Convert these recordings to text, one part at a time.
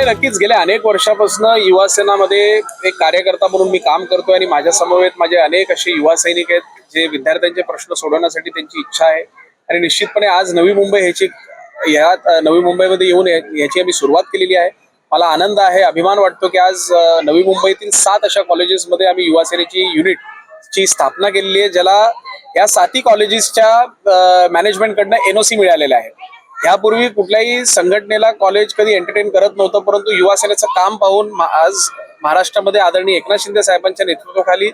नाही नक्कीच. गेल्या अनेक वर्षापासून युवा सेनामध्ये एक कार्यकर्ता म्हणून मी काम करतोय आणि माझ्या समवेत माझे अनेक असे युवा सैनिक आहेत जे विद्यार्थ्यांचे प्रश्न सोडवण्यासाठी त्यांची इच्छा आहे. आणि निश्चितपणे आज नवी मुंबई ह्याची ह्या नवी मुंबईमध्ये येऊन याची आम्ही सुरुवात केलेली आहे. मला आनंद आहे अभिमान वाटतो की आज नवी मुंबईतील सात अशा कॉलेजेसमध्ये आम्ही युवा सेनेची युनिट ची स्थापना केलेली आहे ज्याला या साती कॉलेजेसच्या मॅनेजमेंटकडनं एनओसी मिळालेलं आहे. यापूर्वी कुठल्याही संघटनेला कॉलेज कधी एंटरटेन करत नव्हतं परंतु युवा सेनेचं काम पाहून आज महाराष्ट्रामध्ये आदरणीय एकनाथ शिंदे साहेबांच्या नेतृत्वाखाली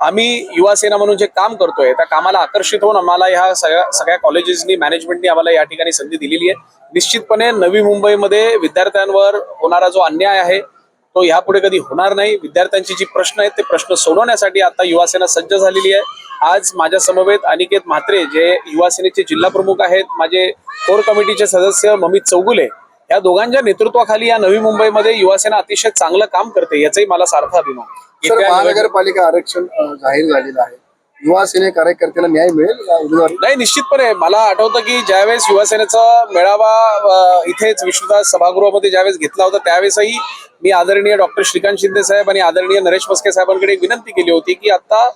आम्ही युवा सेना म्हणून जे काम करतोय त्या कामाला आकर्षित होऊन आम्हाला ह्या सगळ्या सगळ्या कॉलेजेसनी मॅनेजमेंटनी आम्हाला या ठिकाणी संधी दिलेली आहे. निश्चितपणे नवी मुंबईमध्ये विद्यार्थ्यांवर होणारा जो अन्याय आहे तो यापुढे कधी होणार नाही. विद्यार्थ्यांची जी प्रश्न आहेत ते प्रश्न सोडवण्यासाठी आता युवा सेना सज्ज झालेली आहे. आज माझ्या समवेत अनिकेत म्हात्रे जे युवा सेनेचे जिल्हा प्रमुख आहेत माझे कोर कमिटीचे सदस्य ममित चौगुले या दोघांच्या नेतृत्वाखाली या नवी मुंबईमध्ये युवा सेना अतिशय चांगलं काम करते याचाही मला सार्थ अभिमान. महानगरपालिका आरक्षण जाहीर झालेलं आहे. युवा सेने कार्यकर्त्याला न्याय मिळेल नाही निश्चितपणे. मला आठवतं की ज्यावेळेस युवासेनेचा मेळावा इथेच विष्णुदास सभागृहामध्ये ज्यावेळेस घेतला होता त्यावेळेसही मी आदरणीय डॉक्टर श्रीकांत शिंदे साहेब आणि आदरणीय नरेश मस्के साहेबांकडे विनंती केली होती की आता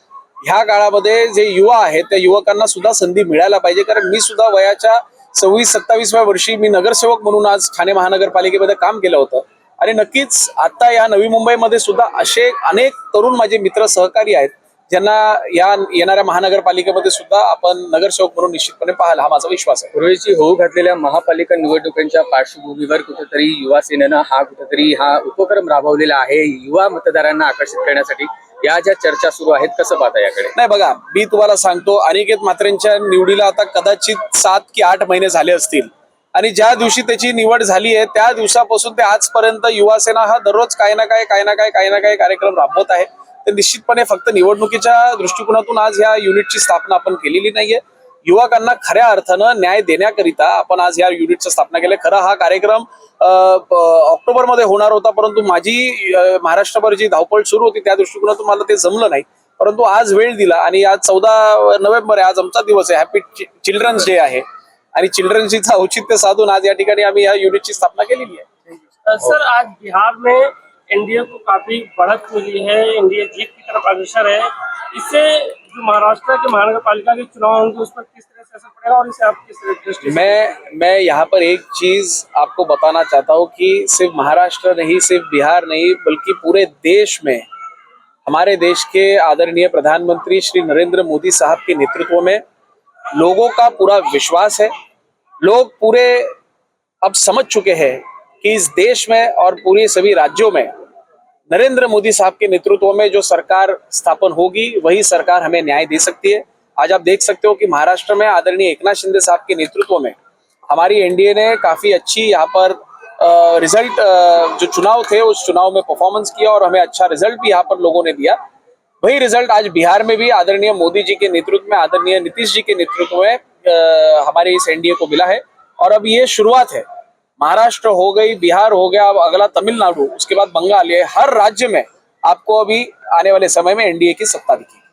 ह्या काळामध्ये जे युवा आहेत त्या युवकांना सुद्धा संधी मिळायला पाहिजे. कारण मी सुद्धा वयाच्या सव्वीस सत्तावीसव्या वर्षी मी नगरसेवक म्हणून आज ठाणे महानगरपालिकेमध्ये काम केलं होतं. आणि नक्कीच आता या नवी मुंबईमध्ये सुद्धा असे अनेक तरुण माझे मित्र सहकारी आहेत ज्यांना या येणाऱ्या महानगरपालिकेमध्ये सुद्धा आपण नगरसेवक म्हणून निश्चितपणे पाहाल हा माझा विश्वास आहे. पूर्वीची होऊ घातलेल्या महापालिका निवडणुकांच्या पार्श्वभूमीवर कुठेतरी युवा सेनेनं हा कुठेतरी हा उपक्रम राबवलेला आहे. युवा मतदारांना आकर्षित करण्यासाठी या ज्या चर्चा सुरू आहेत कसं पाहता याकडे? नाही बघा मी तुम्हाला सांगतो अनिकेत मात्रेंच्या निवडीला आता कदाचित सात की आठ महिने झाले असतील. आणि ज्या दिवशी त्याची निवड झाली आहे त्या दिवसापासून ते आजपर्यंत युवासेना हा दररोज काही ना काही काही ना काही काही ना काही कार्यक्रम राबवत आहे. तर निश्चितपणे फक्त निवडणुकीच्या दृष्टिकोनातून आज या युनिटची स्थापना आपण केलेली नाहीये. युवकांना खऱ्या अर्थानं न्याय देण्याकरिता आपण आज या युनिटची स्थापना केली. खरं हा कार्यक्रम ऑक्टोबरमध्ये होणार होता परंतु माझी महाराष्ट्रभर जी धावपळ सुरू होती त्या दृष्टिकोनातून मला ते जमलं नाही. परंतु आज वेळ दिला आणि आज चौदा नोव्हेंबर आहे आज आमचा दिवस आहे. हॅपी चिल्ड्रन्स डे आहे. आणि चिल्ड्रन्स डेचं औचित्य साधून आज या ठिकाणी आम्ही या युनिटची स्थापना केलेली आहे. सर आज बिहार में एनडीए को काफी बढ़त मिली है. एनडीए जीत की तरफ अग्रसर है. इससे महाराष्ट्र के महानगर पालिका के चुनाव होंगे, उस पर किस तरह से असर पड़ेगा और इसे आप किस दृष्टि मैं मैं यहाँ पर एक चीज़ आपको बताना चाहता हूँ कि सिर्फ़ महाराष्ट्र नहीं, सिर्फ़ बिहार नहीं, बल्कि पूरे देश में, हमारे देश के आदरणीय प्रधानमंत्री श्री नरेंद्र मोदी साहब के नेतृत्व में लोगों का पूरा विश्वास है। लोग पूरे, अब समझ चुके हैं कि इस देश में और पूरे सभी राज्यों में नरेंद्र मोदी साहब के नेतृत्व में जो सरकार स्थापन होगी, वही सरकार हमें न्याय दे सकती है। आज आप देख सकते हो कि महाराष्ट्र में आदरणीय एकनाथ शिंदे साहब के नेतृत्व में हमारी एनडीए ने काफ़ी अच्छी यहाँ पर रिज़ल्ट जो चुनाव थे, उस चुनाव में परफॉर्मेंस किया और हमें अच्छा रिज़ल्ट भी यहाँ पर लोगों ने दिया। वही रिज़ल्ट आज बिहार में भी आदरणीय मोदी जी के नेतृत्व में, आदरणीय नीतीश जी के नेतृत्व में हमारे इस एनडीए को मिला है। और अब ये शुरुआत है। महाराष्ट्र हो गई बिहार हो गया अब अगला तमिलनाडु उसके बाद बंगाल ये हर राज्य में आपको अभी आने वाले समय में एनडीए की सत्ता दिखेगी।